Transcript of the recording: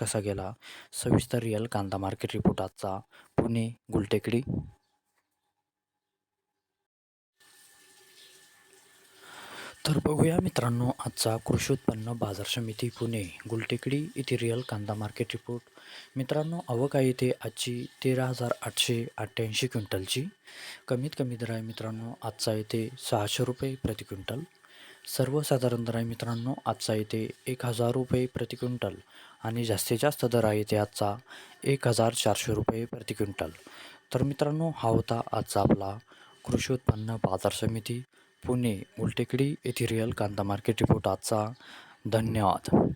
कसा गेला? सविस्तर रिअल कांदा मार्केट रिपोर्ट आजचा. पुणे गुलटेकडी. तर बघूया मित्रांनो आजचा कृषी उत्पन्न बाजार समिती पुणे गुलटेकडी येथे रिअल कांदा मार्केट रिपोर्ट. मित्रांनो अवका येथे आजची तेरा हजार आठशे अठ्ठ्याऐंशी क्विंटलची. कमीत कमी दर आहे मित्रांनो आजचा येते सहाशे रुपये प्रति क्विंटल. सर्वसाधारण दर आहे मित्रांनो आजचा येते एक हजार रुपये प्रति क्विंटल. आणि जास्तीत जास्त दर आहे त्याचा एक हजार चारशे रुपये प्रति क्विंटल. तर मित्रांनो हा होता आजचा आपला कृषी उत्पन्न बाजार समिती पुणे उलटेकडी येथे रिअल कांदा मार्केट रिपोर्ट आजचा. धन्यवाद.